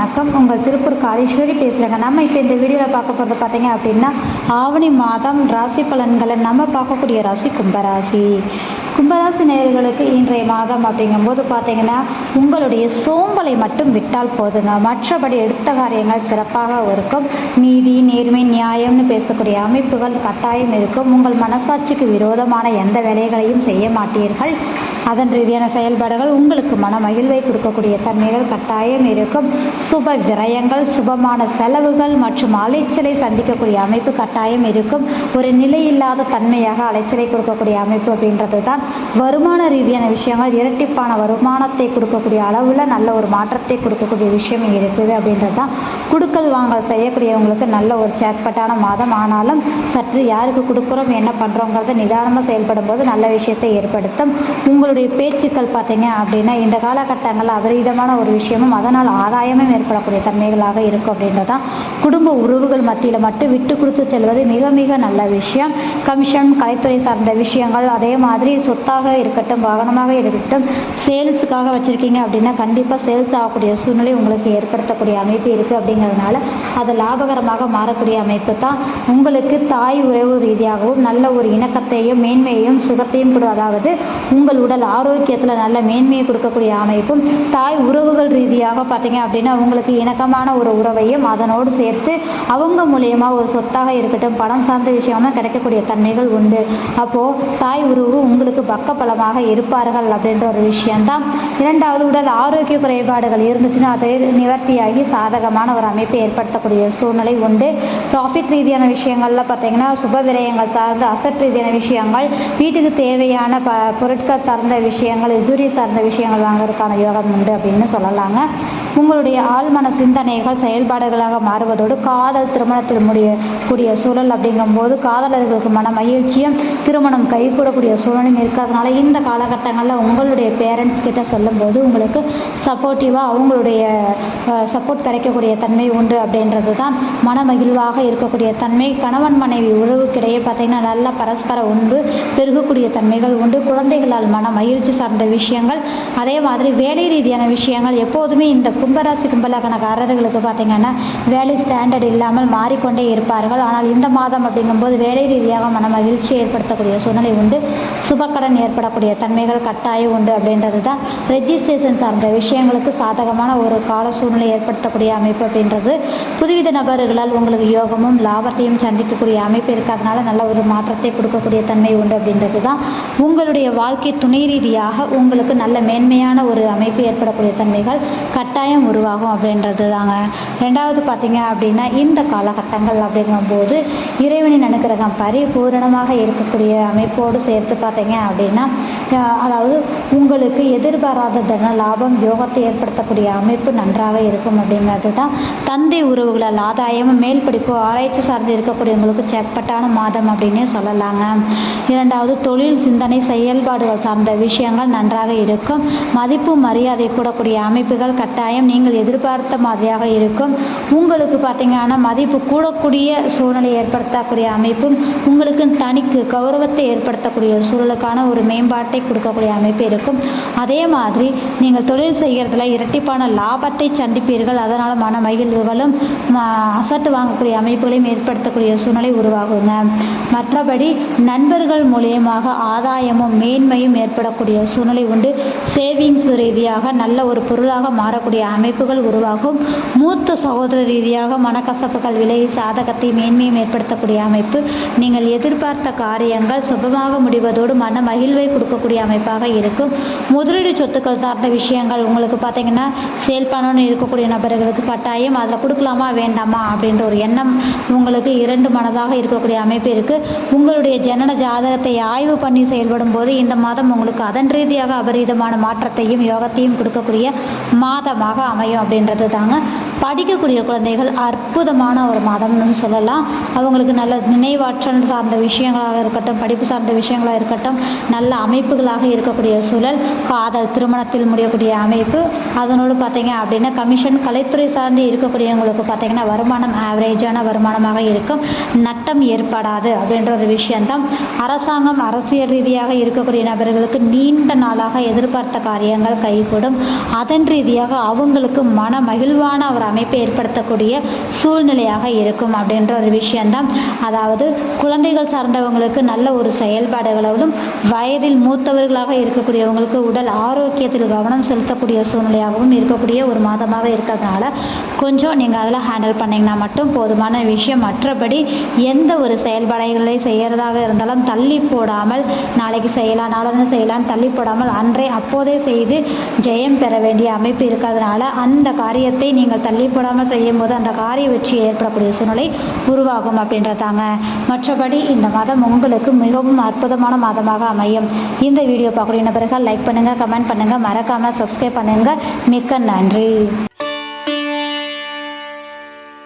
வணக்கம். உங்கள் திருப்பூர் காளீஸ்வரி பேசுகிறேங்க நம்ம இப்போ இந்த வீடியோவில் பார்க்க போகிறது பார்த்தீங்க அப்படின்னா ஆவணி மாதம் ராசி பலன்களை நம்ம பார்க்கக்கூடிய ராசி கும்பராசி. கும்பராசி நேயர்களுக்கு இன்றைய மாதம் அப்படிங்கும்போது பார்த்தீங்கன்னா உங்களுடைய சோம்பலை மட்டும் விட்டால் போதுங்க. மற்றபடி எடுத்த காரியங்கள் சிறப்பாக இருக்கும். நீதி நேர்மை நியாயம்னு பேசக்கூடிய அமைப்புகள் கட்டாயம் இருக்கும். உங்கள் மனசாட்சிக்கு விரோதமான எந்த வேலைகளையும் செய்ய மாட்டீர்கள். அதன் ரீதியான செயல்பாடுகள் உங்களுக்கு மன மகிழ்வை கொடுக்கக்கூடிய தன்மைகள் கட்டாயம் இருக்கும். சுப விரயங்கள் சுபமான செலவுகள் மற்றும் அலைச்சலை சந்திக்கக்கூடிய அமைப்பு கட்டாயம் இருக்கும். ஒரு நிலையில்லாத தன்மையாக அலைச்சலை கொடுக்கக்கூடிய அமைப்பு அப்படின்றது தான் வருமான ரீதியான விஷயங்கள் இரட்டிப்பான வருமானத்தை கொடுக்கக்கூடிய அளவில் நல்ல ஒரு மாற்றத்தை கொடுக்கக்கூடிய விஷயம் இருக்குது அப்படின்றது தான் குடுக்கல் வாங்கல் செய்யக்கூடியவங்களுக்கு நல்ல ஒரு சேட்பட்டான மாதம். ஆனாலும் சற்று யாருக்கு கொடுக்குறோம் என்ன பண்ணுறோங்கிறத நிதானமாக செயல்படும் போது நல்ல விஷயத்தை ஏற்படுத்தும். உங்களுடைய பேச்சுக்கள் பார்த்தீங்க அப்படின்னா இந்த காலகட்டங்களில் அபரீதமான ஒரு விஷயமும் அதனால் ஆதாயமும் ஏற்படக்கூடிய தன்மைகளாக இருக்கும் அப்படின்றது தான் குடும்ப உறவுகள் மத்தியில் மட்டும் விட்டு கொடுத்து செல்வது மிக மிக நல்ல விஷயம். கமிஷன் கலைத்துறை சார்ந்த விஷயங்கள் அதே மாதிரி சொத்து சொத்தாக இருக்கட்டும் வாகனமாக இருக்கட்டும் சேல்ஸுக்காக வச்சுருக்கீங்க அப்படின்னா கண்டிப்பாக சேல்ஸ் ஆகக்கூடிய சூழ்நிலை உங்களுக்கு ஏற்படுத்தக்கூடிய அமைப்பு இருக்குது அப்படிங்கிறதுனால அது லாபகரமாக மாறக்கூடிய அமைப்பு தான். உங்களுக்கு தாய் உறவு ரீதியாகவும் நல்ல ஒரு இணக்கத்தையும் மேன்மையையும் சுகத்தையும் கொடு அதாவது உங்கள் உடல் ஆரோக்கியத்தில் நல்ல மேன்மையை கொடுக்கக்கூடிய அமைப்பும் தாய் உறவுகள் ரீதியாக பார்த்தீங்க அப்படின்னா உங்களுக்கு இணக்கமான ஒரு உறவையும் அதனோடு சேர்த்து அவங்க மூலியமாக ஒரு சொத்தாக இருக்கட்டும் பணம் சார்ந்த விஷயமா கிடைக்கக்கூடிய தன்மைகள் உண்டு. அப்போது தாய் உறவு உங்களுக்கு பக்கபலமாக இருப்பார்கள் அப்படின்ற ஒரு விஷயம்தான். இரண்டாவது உடல் ஆரோக்கிய குறைபாடுகள் இருந்துச்சுன்னா அதை நிவர்த்தியாகி சாதகமான ஒரு அமைப்பை ஏற்படுத்தக்கூடிய சூழ்நிலை உண்டு. ப்ராஃபிட் ரீதியான விஷயங்களில் பார்த்தீங்கன்னா சுப விரயங்கள் சார்ந்த அசட் ரீதியான விஷயங்கள் வீட்டுக்கு தேவையான ப பொருட்கள் சார்ந்த விஷயங்கள் எசூரி சார்ந்த விஷயங்கள் வாங்குறதுக்கான யோகம் உண்டு அப்படின்னு சொல்லலாங்க. உங்களுடைய ஆழ்மன சிந்தனைகள் செயல்பாடுகளாக மாறுவதோடு காதல் திருமணத்தில் முடிய கூடிய சூழல் அப்படிங்கும்போது காதலர்களுக்கு மன மகிழ்ச்சியும் திருமணம் கைகூடக்கூடிய சூழலும் இருக்கிறதுனால இந்த காலகட்டங்களில் உங்களுடைய பேரண்ட்ஸ் கிட்ட சொல்லும்போது உங்களுக்கு சப்போர்ட்டிவாக அவங்களுடைய சப்போர்ட் கிடைக்கக்கூடிய தன்மை உண்டு அப்படின்றது தான் மன மகிழ்வாக இருக்கக்கூடிய தன்மை. கணவன் மனைவி உறவுக்கிடையே பார்த்திங்கன்னா நல்ல பரஸ்பர உண்டு பெருகக்கூடிய தன்மைகள் உண்டு. குழந்தைகளால் மன மகிழ்ச்சி சார்ந்த விஷயங்கள் அதே மாதிரி வேலை ரீதியான விஷயங்கள் எப்போதுமே இந்த கும்பராசி கும்பலக்கணக்காரர்களுக்கு பார்த்தீங்கன்னா வேலை ஸ்டாண்டர்ட் இல்லாமல் மாறிக்கொண்டே இருப்பார்கள். ஆனால் இந்த மாதம் அப்படிங்கும்போது வேலை ரீதியாக மன மகிழ்ச்சியை ஏற்படுத்தக்கூடிய சூழ்நிலை உண்டு. சுபக்கடன் ஏற்படக்கூடிய தன்மைகள் கட்டாயம் உண்டு அப்படின்றது தான் ரெஜிஸ்ட்ரேஷன் சார்ந்த விஷயங்களுக்கு சாதகமான ஒரு கால சூழ்நிலை ஏற்படுத்தக்கூடிய அமைப்பு அப்படின்றது. புதுவித நபர்களால் உங்களுக்கு யோகமும் லாபத்தையும் சந்திக்கக்கூடிய அமைப்பு இருக்கிறதுனால நல்ல ஒரு மாற்றத்தை கொடுக்கக்கூடிய தன்மை உண்டு அப்படின்றது தான் உங்களுடைய வாழ்க்கை துணை ரீதியாக உங்களுக்கு நல்ல மேன்மையான ஒரு அமைப்பு ஏற்படக்கூடிய தன்மைகள் கட்டாயம் உருவாகும் அப்படின்றது தாங்க. ரெண்டாவது பார்த்தீங்க அப்படின்னா இந்த காலகட்டங்கள் அப்படிங்கும்போது இறைவனின் அனுக்கிரகம் பரிபூரணமாக இருக்கக்கூடிய அமைப்போடு சேர்த்து பார்த்தீங்க அப்படின்னா அதாவது உங்களுக்கு எதிர்பாராத தன லாபம் யோகத்தை ஏற்படுத்தக்கூடிய அமைப்பு நன்றாக இருக்கும் அப்படிங்கிறது தான். தந்தை உறவுகளால் ஆதாயமும் மேல் படிப்பு ஆராய்ச்சி சார்ந்து இருக்கக்கூடியவங்களுக்கு செப்பட்டான மாதம் அப்படின்னே சொல்லலாங்க. இரண்டாவது தொழில் சிந்தனை செயல்பாடுகள் சார்ந்த விஷயங்கள் நன்றாக இருக்கும். மதிப்பு மரியாதை கூடக்கூடிய அமைப்புகள் கட்டாயம் நீங்கள் எதிர்பார்த்த மாதிரியாக இருக்கும். உங்களுக்கு பார்த்தீங்கன்னா மதிப்பு கூடக்கூடிய சூழ்நிலை ஏற்படுத்தக்கூடிய அமைப்பும் உங்களுக்கு தனிக்கு கௌரவத்தை ஏற்படுத்தக்கூடிய சூழலுக்கான ஒரு மேம்பாட்டை கொடுக்கக்கூடிய அமைப்பு இருக்கும். அதே மாதிரி நீங்கள் தொழில் செய்கிறதுல இரட்டிப்பான லாபத்தை சந்திப்பீர்கள். அதனால் மன மகிழ்வுகளும் அசட்டு வாங்கக்கூடிய அமைப்புகளையும் ஏற்படுத்தக்கூடிய சூழ்நிலை உருவாகுங்க. மற்றபடி நண்பர்கள் மூலியமாக ஆதாயமும் மேன்மையும் ஏற்படக்கூடிய சூழ்நிலை உண்டு. சேவிங்ஸ் ரீதியாக நல்ல ஒரு பொருளாக மாறக்கூடிய அமைப்புகள் உருவாகும். மூத்த சகோதர ரீதியாக மனக்கசப்புகள் விலை சாதகத்தை மேன்மையும் ஏற்படுத்தக்கூடிய அமைப்பு. நீங்கள் எதிர்பார்த்த காரியங்கள் சுபமாக முடிவதோடு மன மகிழ்வை கொடுக்கக்கூடிய அமைப்பாக இருக்கும். முதலீடு சொத்துக்கள் சார்ந்த விஷயங்கள் உங்களுக்கு பார்த்தீங்கன்னா சேல் பண்ணணும்னு இருக்கக்கூடிய நபர்களுக்கு கட்டாயம் அதில் கொடுக்கலாமா வேண்டாமா அப்படின்ற ஒரு எண்ணம் உங்களுக்கு இரண்டு மனதாக இருக்கக்கூடிய அமைப்பு இருக்குது உங்களுடைய ஜனன ஜாதகத்தை ஆய்வு பண்ணி செயல்படும் போது இந்த மாதம் உங்களுக்கு அதன் ரீதியாக அபரீதமான மாற்றத்தையும் யோகத்தையும் கொடுக்கக்கூடிய மாதமாக அமையும் அப்படின்றது தாங்க படிக்கக்கூடிய குழந்தைகள் அற்புதமான ஒரு மாதம்னு சொல்லலாம். அவங்களுக்கு நல்ல நினைவாற்றல் சார்ந்த விஷயங்களாக இருக்கட்டும் படிப்பு சார்ந்த விஷயங்களாக இருக்கட்டும் நல்ல அமைப்புகளாக இருக்கக்கூடிய சூழல் காதல் திருமணத்தில் முடியக்கூடிய அமைப்பு அதனோடு பார்த்தீங்க அப்படின்னா கமிஷன் கலைத்துறை சார்ந்து இருக்கக்கூடியவங்களுக்கு பார்த்தீங்கன்னா வருமானம் ஆவரேஜான வருமானமாக இருக்கும். நட்டம் ஏற்படாது அப்படின்ற ஒரு விஷயம்தான். அரசாங்கம் அரசியல் ரீதியாக இருக்கக்கூடிய நபர்களுக்கு நீண்ட நாளாக எதிர்பார்த்த காரியங்கள் கைகூடும். அதன் ரீதியாக அவங்களுக்கு மன மகிழ்வான ஒரு அமைப்பை ஏற்படுத்தக்கூடிய சூழ்நிலையாக இருக்கும் அப்படின்ற ஒரு விஷயந்தான் அதாவது குழந்தைகள் சார்ந்தவங்களுக்கு நல்ல ஒரு செயல்பாடுகளோடும் வயதில் மூத்தவர்களாக இருக்கக்கூடியவங்களுக்கு உடல் ஆரோக்கியத்தில் கவனம் செலுத்தக்கூடிய சூழ்நிலையாகவும் இருக்கக்கூடிய ஒரு மாதமாக இருக்கிறதுனால கொஞ்சம் நீங்கள் அதில் ஹேண்டில் பண்ணிங்கன்னா மட்டும் போதுமான விஷயம். மற்றபடி எந்த ஒரு செயல்பாடுகளை செய்கிறதாக இருந்தாலும் தள்ளி போடாமல் நாளைக்கு செய்யலாம் நாளும் செய்யலாம் தள்ளி போடாமல் அன்றே அப்போதே செய்து ஜெயம் பெற வேண்டிய அமைப்பு இருக்கிறதுனால அந்த காரியத்தை நீங்கள் தள்ளி போடாமல் செய்யும்போது அந்த காரிய வெற்றி ஏற்படக்கூடிய சூழ்நிலை உருவாகும் அப்படின்றதாங்க. மற்றபடி இந்த மாதம் உங்களுக்கு மிகவும் அற்புதமான மாதமாக அமையும். இந்த வீடியோ பார்க்கக்கூடிய நபர்கள் லைக் பண்ணுங்கள் கமெண்ட் பண்ணுங்கள் மறக்காமல் சப்ஸ்கிரைப் பண்ணுங்கள் மிக்க நன்றி.